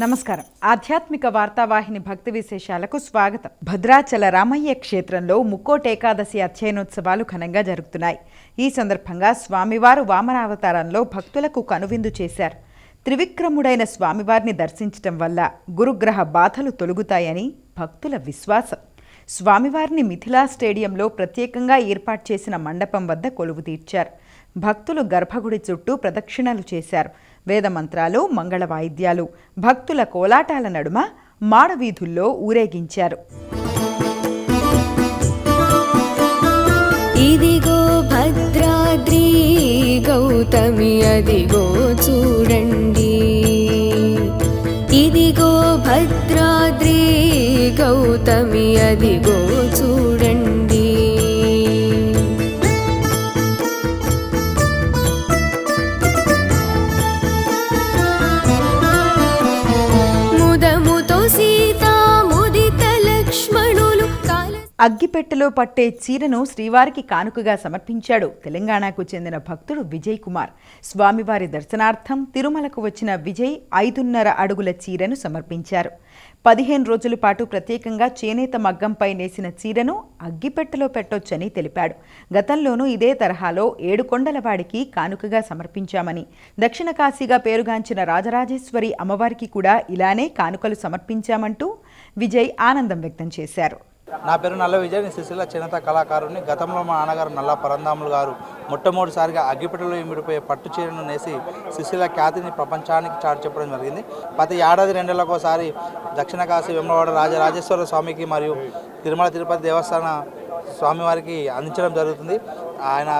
నమస్కారం. ఆధ్యాత్మిక వార్తావాహిని భక్తి విశేషాలకు స్వాగతం. భద్రాచల రామయ్య క్షేత్రంలో ముక్కోటి ఏకాదశి అధ్యయనోత్సవాలు ఘనంగా జరుగుతున్నాయి. ఈ సందర్భంగా స్వామివారు వామనావతారంలో భక్తులకు కనువిందు చేశారు. త్రివిక్రముడైన స్వామివారిని దర్శించటం వల్ల గురుగ్రహ బాధలు తొలుగుతాయని భక్తుల విశ్వాసం. స్వామివారిని మిథిలా స్టేడియంలో ప్రత్యేకంగా ఏర్పాటు చేసిన మండపం వద్ద కొలువు తీర్చారు. భక్తులు గర్భగుడి చుట్టూ ప్రదక్షిణలు చేశారు. వేదమంత్రాలు మంగళ వాయిద్యాలు. భక్తుల కోలాటాల నడుమ మాడవీధుల్లో ఊరేగించారు. ఇదిగో భద్రాద్రి గౌతమి అదిగో చూడండి. ఇదిగో భద్రాద్రి గౌతమి అదిగో చూడండి. అగ్గిపెట్టెలో పట్టే చీరను శ్రీవారికి కానుకగా సమర్పించాడు. తెలంగాణకు చెందిన భక్తుడు విజయ్ కుమార్. స్వామివారి దర్శనార్థం తిరుమలకు వచ్చిన విజయ్ ఐదున్నర అడుగుల చీరను సమర్పించారు. పదిహేను రోజుల పాటు ప్రత్యేకంగా చేనేత మగ్గంపై నేసిన చీరను అగ్గిపెట్టెలో పెట్టొచ్చని తెలిపాడు. గతంలోనూ ఇదే తరహాలో ఏడుకొండలవాడికి కానుకగా సమర్పించామని దక్షిణ కాశీగా పేరుగాంచిన రాజరాజేశ్వరి అమ్మవారికి కూడా ఇలానే కానుకలు సమర్పించామంటూ విజయ్ ఆనందం వ్యక్తం చేశారు. నా పేరు నల్ల విజయ్ నేను సిరిసిల్ల చేనేత కళాకారుని. గతంలో మా నాన్నగారు నల్ల పరందాములు గారు. మొట్టమొదటిసారిగా అగ్గిపెట్టెలో ఇమిడిపోయే పట్టు చీరను నేసి సిరిసిల్ల ఖ్యాతిని ప్రపంచానికి చాటు చెప్పడం జరిగింది. ప్రతి ఏడాది రెండేళ్ళకోసారి దక్షిణ కాశీ వెమ్మవాడ రాజరాజేశ్వర స్వామికి మరియు తిరుమల తిరుపతి దేవస్థాన స్వామివారికి అందించడం జరుగుతుంది. ఆయన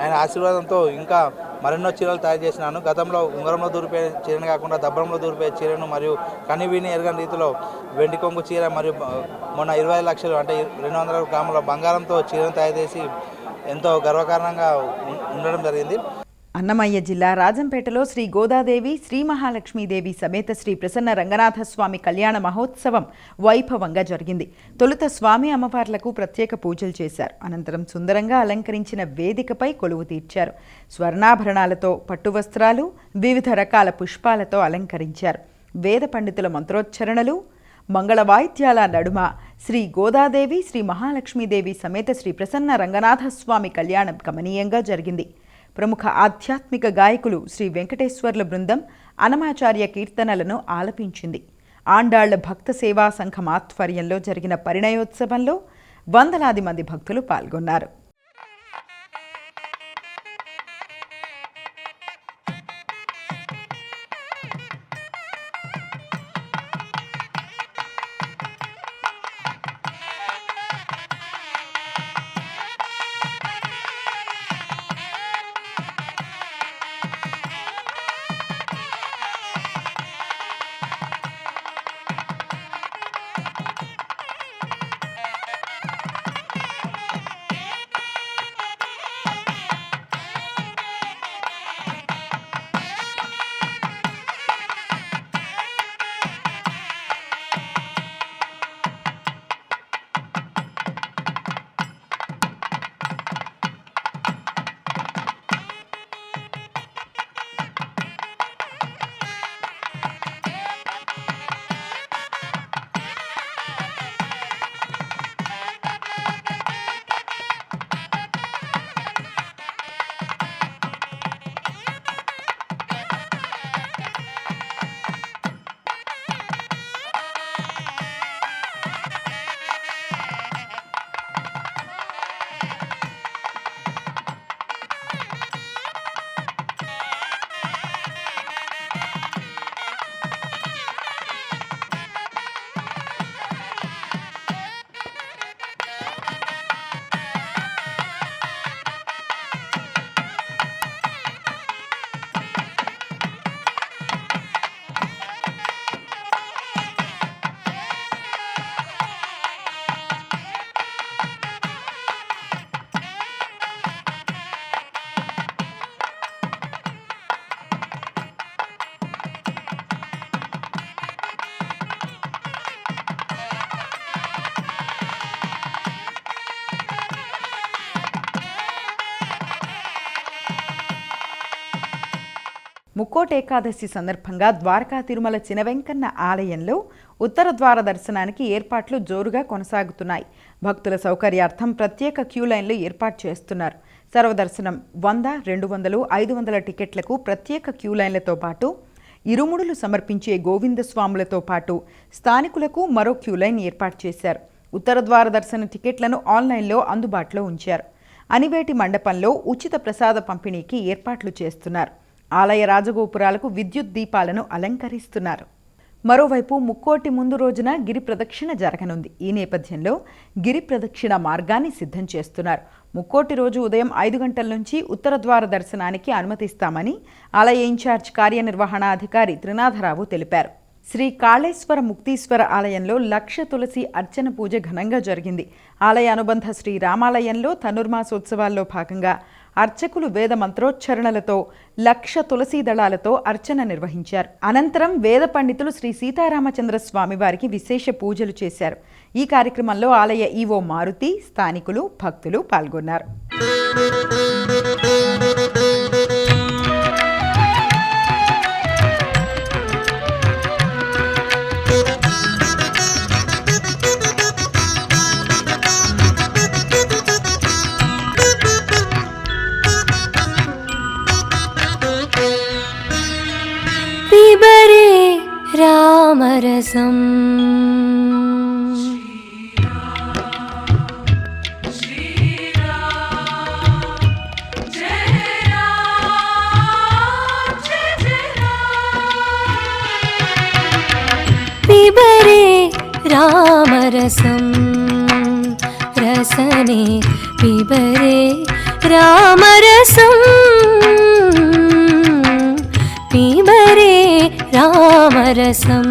ఆయన ఆశీర్వాదంతో ఇంకా మరెన్నో చీరలు తయారు చేసినాను. గతంలో ఉంగరంలో దూరిపోయే చీరను కాకుండా దబ్బరంలో దూరిపోయే చీరను మరియు కనివిని ఎరగని రీతిలో వెండి కొంగు చీర మరియు మొన్న ఇరవై ఐదు లక్షలు అంటే రెండు వందల గ్రాముల బంగారంతో చీరను తయారు చేసి ఎంతో గర్వకారణంగా ఉండడం జరిగింది. అన్నమయ్య జిల్లా రాజంపేటలో శ్రీ గోదాదేవి శ్రీ మహాలక్ష్మీదేవి సమేత శ్రీ ప్రసన్న రంగనాథ స్వామి కళ్యాణ మహోత్సవం వైభవంగా జరిగింది. తొలుత స్వామి అమ్మవార్లకు ప్రత్యేక పూజలు చేశారు. అనంతరం సుందరంగా అలంకరించిన వేదికపై కొలువు తీర్చారు. స్వర్ణాభరణాలతో పట్టు వస్త్రాలు వివిధ రకాల పుష్పాలతో అలంకరించారు. వేద పండితుల మంత్రోచ్చరణలు మంగళ వాయిద్యాల నడుమ శ్రీ గోదాదేవి శ్రీ మహాలక్ష్మీదేవి సమేత శ్రీ ప్రసన్న రంగనాథ స్వామి కళ్యాణం గమనీయంగా జరిగింది. ప్రముఖ ఆధ్యాత్మిక గాయకులు శ్రీ వెంకటేశ్వర్ల బృందం అనమాచార్య కీర్తనలను ఆలపించింది. ఆండాళ్ళ భక్త సేవా సంఘం ఆధ్వర్యంలో జరిగిన పరిణయోత్సవంలో వందలాది మంది భక్తులు పాల్గొన్నారు. ముక్కోటి ఏకాదశి సందర్భంగా ద్వారకా తిరుమల చినవెంకన్న ఆలయంలో ఉత్తర ద్వార దర్శనానికి ఏర్పాట్లు జోరుగా కొనసాగుతున్నాయి. భక్తుల సౌకర్యార్థం ప్రత్యేక క్యూ లైన్లు ఏర్పాటు చేస్తున్నారు. సర్వదర్శనం వంద రెండు వందలు ఐదు వందల టికెట్లకు ప్రత్యేక క్యూ లైన్లతో పాటు ఇరుముడులు సమర్పించే గోవింద స్వాములతో పాటు స్థానికులకు మరో క్యూ లైన్ ఏర్పాటు చేశారు. ఉత్తర ద్వార దర్శన టికెట్లను ఆన్లైన్లో అందుబాటులో ఉంచారు. అనివేటి మండపంలో ఉచిత ప్రసాద పంపిణీకి ఏర్పాట్లు చేస్తున్నారు. ఆలయ రాజగోపురాలకు విద్యుత్ దీపాలను అలంకరిస్తున్నారు. మరోవైపు ముక్కోటి ముందు రోజున గిరి ప్రదక్షిణ జరగనుంది. ఈ నేపథ్యంలో గిరి ప్రదక్షిణ మార్గాన్ని సిద్ధం చేస్తున్నారు. ముక్కోటి రోజు ఉదయం ఐదు గంటల నుంచి ఉత్తర ద్వార దర్శనానికి అనుమతిస్తామని ఆలయ ఇన్ఛార్జ్ కార్యనిర్వహణాధికారి త్రినాథరావు తెలిపారు. శ్రీ కాళేశ్వర ముక్తీశ్వర ఆలయంలో లక్ష తులసి అర్చన పూజ ఘనంగా జరిగింది. ఆలయ అనుబంధ శ్రీ రామాలయంలో ధనుర్మాసోత్సవాల్లో భాగంగా అర్చకులు వేద మంత్రోచ్చరణలతో లక్ష తులసీ దళాలతో అర్చన నిర్వహించారు. అనంతరం వేద పండితులు శ్రీ సీతారామచంద్ర స్వామి వారికి విశేష పూజలు చేశారు. ఈ కార్యక్రమంలో ఆలయ ఈవో మారుతి స్థానికులు భక్తులు పాల్గొన్నారు. രാമരസം വിവരേ രാമരസം. രസനെ വിവരേ രാമരസം. रसं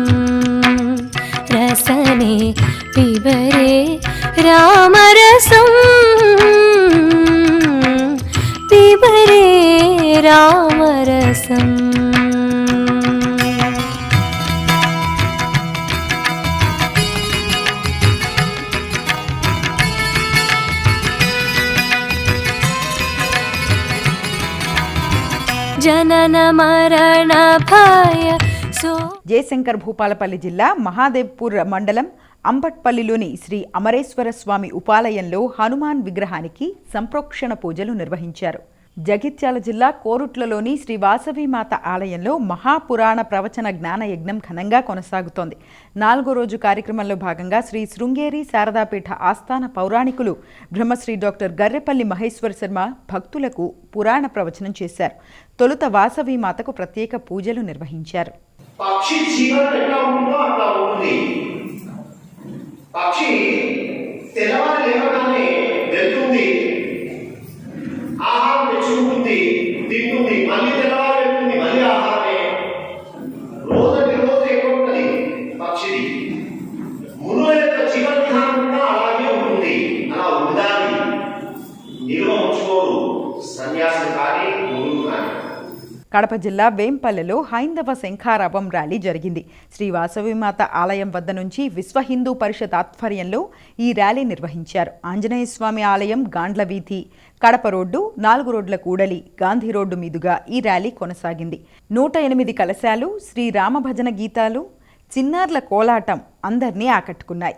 रसने पिबरे रामरसं पिबरे रामरसम् जनन జయశంకర్ భూపాలపల్లి జిల్లా మహాదేవ్పూర్ మండలం అంబట్పల్లిలోని శ్రీ అమరేశ్వర స్వామి ఉపాలయంలో హనుమాన్ విగ్రహానికి సంప్రోక్షణ పూజలు నిర్వహించారు. జగిత్యాల జిల్లా కోరుట్లలోని శ్రీ వాసవిమాత ఆలయంలో మహాపురాణ ప్రవచన జ్ఞాన యజ్ఞం ఘనంగా కొనసాగుతోంది. నాలుగో రోజు కార్యక్రమంలో భాగంగా శ్రీ శృంగేరి శారదాపీఠ ఆస్థాన పౌరాణికులు బ్రహ్మశ్రీ డాక్టర్ గర్రెపల్లి మహేశ్వర శర్మ భక్తులకు పురాణ ప్రవచనం చేశారు. తొలుత వాసవిమాతకు ప్రత్యేక పూజలు నిర్వహించారు. పక్షి జీవనం ఎట్లా ఉందో అట్లా ఉంటుంది. పక్షి తెల్లవారు లేవగానే వెళ్తుంది. ఆహారం తెచ్చుకుంటుంది తింటుంది మళ్ళీ తెల్లవారు వెళ్తుంది మళ్ళీ ఆహారమే. రోజుకి రోజు ఎక్కువ ఉంటుంది పక్షిది. మునుల యొక్క జీవన విధానం కూడా అలాగే ఉంటుంది. అలా ఉండాలి. నిల్వ ఉంచుకోరు. సన్యాసం కానీ గురువు కడప జిల్లా వేంపల్లెలో హైందవ శంఖారావం ర్యాలీ జరిగింది. శ్రీ వాసవిమాత ఆలయం వద్ద నుంచి విశ్వ హిందూ పరిషత్ ఆధ్వర్యంలో ఈ ర్యాలీ నిర్వహించారు. ఆంజనేయ స్వామి ఆలయం గాండ్ల వీధి కడప రోడ్డు నాలుగు రోడ్ల కూడలి గాంధీ రోడ్డు మీదుగా ఈ ర్యాలీ కొనసాగింది. నూట ఎనిమిది కలశాలు శ్రీరామభజన గీతాలు చిన్నార్ల కోలాటం అందర్నీ ఆకట్టుకున్నాయి.